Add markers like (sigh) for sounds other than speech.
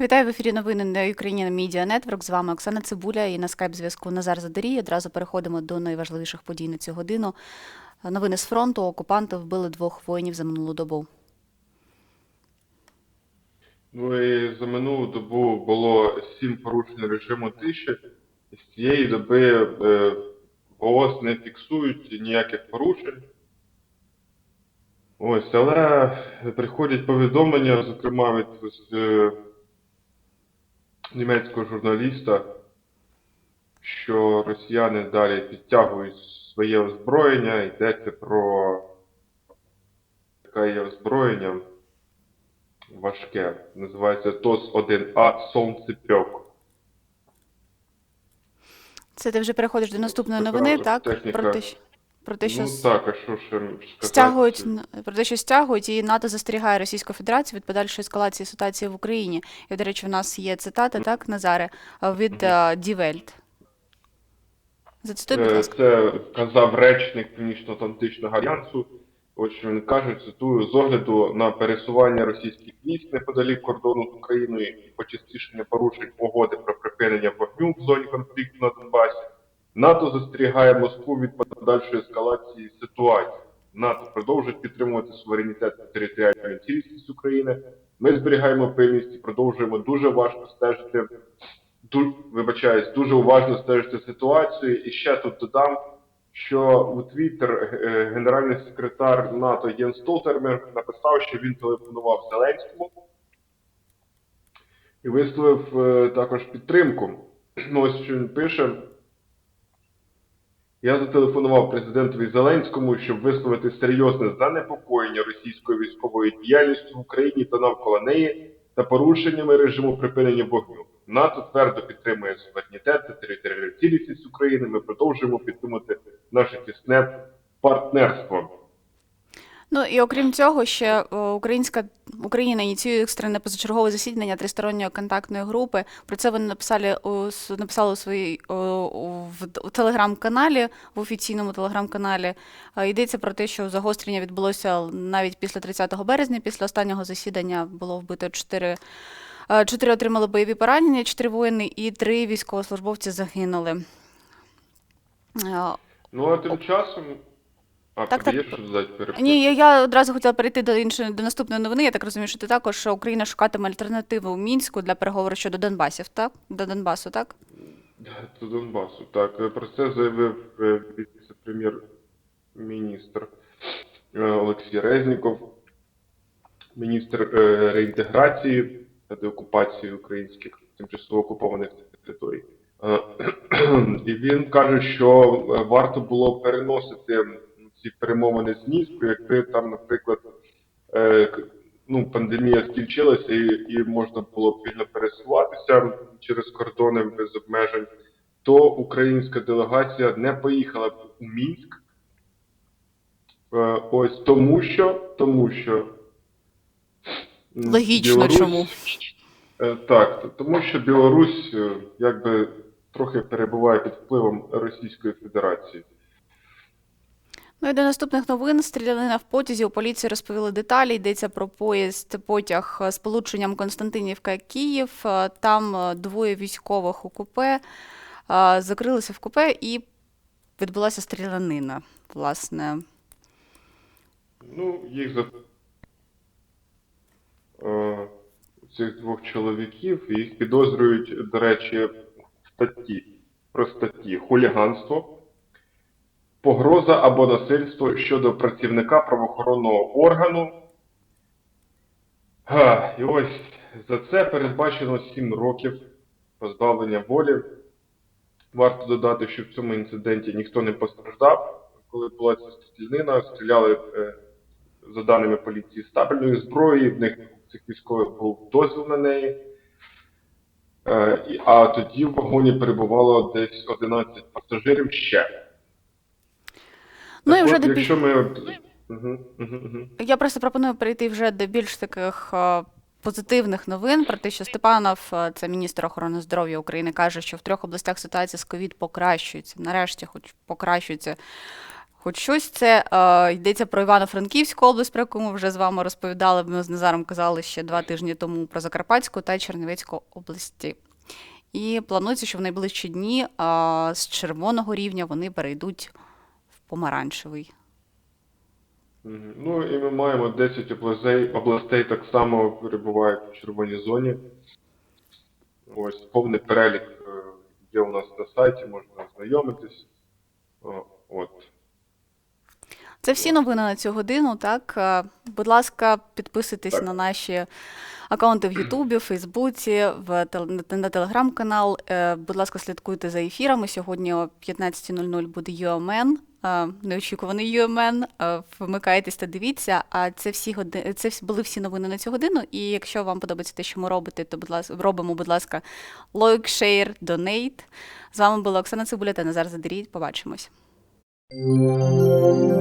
Вітаю в ефірі новини на Україні Media Network. З вами Оксана Цибуля і на скайп-зв'язку Назар Задарій. Одразу переходимо до найважливіших подій на цю годину. Новини з фронту. Окупанти вбили двох воїнів за минулу добу. Ну і за минулу добу було сім порушень режиму тиші. З цієї доби е, ВООЗ не фіксують ніяких порушень. Ось, але приходять повідомлення, зокрема від е, німецького журналіста, що росіяни далі підтягують своє озброєння, йдеться про таке є озброєння важке. Називається ТОС-1А Сонцепьок. Це ти вже переходиш до наступної новини, так? техніка. Про те, що, про те, що Ну так, а що ще сказати? стягують про те, що стягують, і НАТО застерігає Російську Федерацію від подальшої ескалації ситуації в Україні. І, до речі, у нас є цитата, так, Назаре, від Die Welt. Зацитуй, будь Е, ласка. Це казав речник Північно-Атлантичного альянсу. Ось що він каже, цитую, з огляду на пересування російських військ неподалік кордону з Україною і почастішення порушень угоди про припинення вогню в зоні конфлікту на Донбасі, НАТО застерігає Москву від подальшої ескалації ситуації. НАТО продовжить підтримувати суверенітет та територіальну цілісність України. Ми зберігаємо пильність і продовжуємо дуже важко стежити ду, вибачаюсь, дуже уважно стежити ситуацію. І ще тут додам, що у Твіттер е, генеральний секретар НАТО Єн Столтермер написав, що він телефонував Зеленському і висловив е, також підтримку. Ну, ось що він пише. Я зателефонував президентові Зеленському, щоб висловити серйозне занепокоєння російською військовою діяльністю в Україні та навколо неї та порушеннями режиму припинення вогню. НАТО твердо підтримує суверенітет та територіальну цілісність України. Ми продовжуємо підтримувати наше тісне партнерство. Ну і окрім цього, ще е, українська Україна ініціює екстрене позачергове засідання тристоронньої контактної групи. Про це вони написали написали у своїй о, у, в, телеграм-каналі, в офіційному телеграм-каналі. Е, Йдеться про те, що загострення відбулося навіть після 30 березня. Після останнього засідання було вбито чотири. е, Чотири отримали бойові поранення, чотири воїни і три військовослужбовці загинули. Е, Ну а тим часом. А, Так, тобі так. є що додати перепрошую? Ні, я, одразу хотіла перейти до іншої до наступної новини. Я так розумію, що ти також що Україна шукатиме альтернативу у мінську для переговору щодо Донбасів, так? До Донбасу, так? До Донбасу. Так, е, про це заявив е, віце-прем'єр-міністр е, Олексій Резніков, міністр реінтеграції та деокупації українських тимчасово окупованих територій. (clears throat) І він каже, що варто було переносити ці перемовини з Мінську, якби там, наприклад, ну, пандемія скінчилася і, і можна було вільно пересуватися через кордони без обмежень, то українська делегація не поїхала б у Мінськ. Е, Ось тому що, тому що Логічно, Білорусь- чому. Е, Так, тому що Білорусь е, якби трохи перебуває під впливом Російської Федерації. Ну і до наступних новин стрілянина в потязі. У поліції розповіли деталі. Йдеться про поїзд потяг з полученням Константинівка Київ. Е, Там е, двоє військових у купе е, закрилися в купе і відбулася стрілянина. Власне, Ну, їх за цих двох чоловіків їх підозрюють, до речі, в статті про статті хуліганство, погроза або насильство щодо працівника правоохоронного органу. Га, і ось за це передбачено 7 років позбавлення волі. Варто додати, що в цьому інциденті ніхто не постраждав. Коли була ця стрілянина, стріляли, е, за даними поліції, з табельної зброї, в них цих військових був дозвіл на неї. Е, а тоді в вагоні перебувало десь 11 пасажирів ще. Ну, Так і вже от, якщо ми. от-. Я просто пропоную перейти вже до більш таких е, позитивних новин про те, що Степанов, е, це міністр охорони здоров'я України, каже, що в трьох областях ситуація з ковід покращується. Нарешті, хоч покращується. Хоч щось це е, йдеться про Івано-Франківську область, про яку ми вже з вами розповідали. Ми з Назаром казали ще два тижні тому про Закарпатську та Чернівецьку області. І планується, що в найближчі дні а, з червоного рівня вони перейдуть помаранчевий. Ну і ми маємо 10 областей, областей так само перебувають в червоній зоні. Ось повний перелік е, є у нас на сайті, можна ознайомитись. От. Це всі новини на цю годину. Так, Е, будь ласка, підписуйтесь Так. на наші аккаунти в Ютубі, Фейсбуці, в на- на телеграм-канал. Е, Будь ласка, слідкуйте за ефірами. Сьогодні о 15.00 буде UMN, е, неочікуваний UMN. Е, Вмикайтесь та дивіться. А це всі годи... це були всі новини на цю годину. І якщо вам подобається те, що ми робите, то будь ласка, робимо, будь ласка, лайк, шейр, донейт. З вами була Оксана Цибуля та Назар Задерій. Побачимось. Música